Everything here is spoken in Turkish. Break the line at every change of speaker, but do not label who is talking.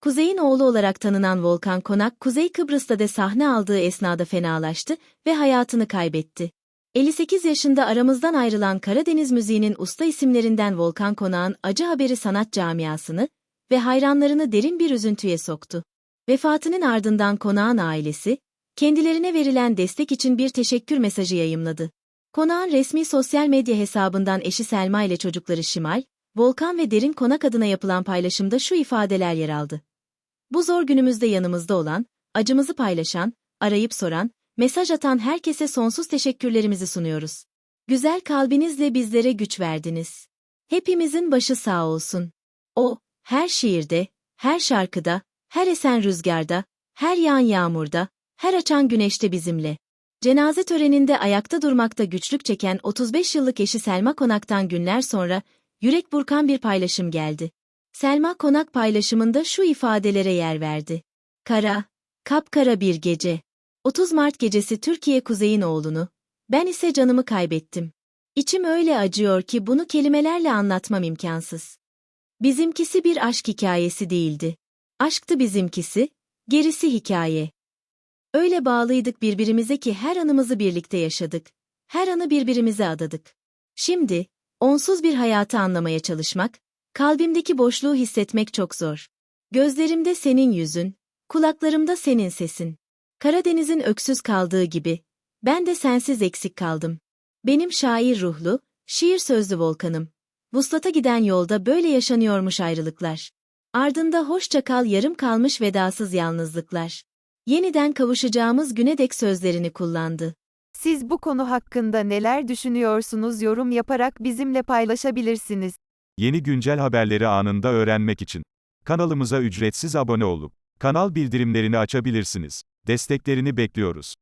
Kuzey'in oğlu olarak tanınan Volkan Konak, Kuzey Kıbrıs'ta de sahne aldığı esnada fenalaştı ve hayatını kaybetti. 58 yaşında aramızdan ayrılan Karadeniz müziğinin usta isimlerinden Volkan Konak'ın acı haberi sanat camiasını ve hayranlarını derin bir üzüntüye soktu. Vefatının ardından Konak'ın ailesi, kendilerine verilen destek için bir teşekkür mesajı yayımladı. Konak'ın resmi sosyal medya hesabından eşi Selma ile çocukları Şimal, Volkan ve Derin Konak adına yapılan paylaşımda şu ifadeler yer aldı. Bu zor günümüzde yanımızda olan, acımızı paylaşan, arayıp soran, mesaj atan herkese sonsuz teşekkürlerimizi sunuyoruz. Güzel kalbinizle bizlere güç verdiniz. Hepimizin başı sağ olsun. O, her şiirde, her şarkıda, her esen rüzgarda, her yağan yağmurda, her açan güneşte bizimle. Cenaze töreninde ayakta durmakta güçlük çeken 35 yıllık eşi Selma Konak'tan günler sonra, yürek burkan bir paylaşım geldi. Selma Konak paylaşımında şu ifadelere yer verdi. Kara, kapkara bir gece. 30 Mart gecesi Türkiye Kuzey'in oğlunu, ben ise canımı kaybettim. İçim öyle acıyor ki bunu kelimelerle anlatmam imkansız. Bizimkisi bir aşk hikayesi değildi. Aşktı bizimkisi, gerisi hikaye. Öyle bağlıydık birbirimize ki her anımızı birlikte yaşadık. Her anı birbirimize adadık. Şimdi, onsuz bir hayatı anlamaya çalışmak, kalbimdeki boşluğu hissetmek çok zor. Gözlerimde senin yüzün, kulaklarımda senin sesin. Karadeniz'in öksüz kaldığı gibi, ben de sensiz eksik kaldım. Benim şair ruhlu, şiir sözlü volkanım. Vuslata giden yolda böyle yaşanıyormuş ayrılıklar. Ardında hoşça kal yarım kalmış vedasız yalnızlıklar. Yeniden kavuşacağımız güne dek sözlerini kullandı.
Siz bu konu hakkında neler düşünüyorsunuz yorum yaparak bizimle paylaşabilirsiniz.
Yeni güncel haberleri anında öğrenmek için kanalımıza ücretsiz abone olup kanal bildirimlerini açabilirsiniz. Desteklerini bekliyoruz.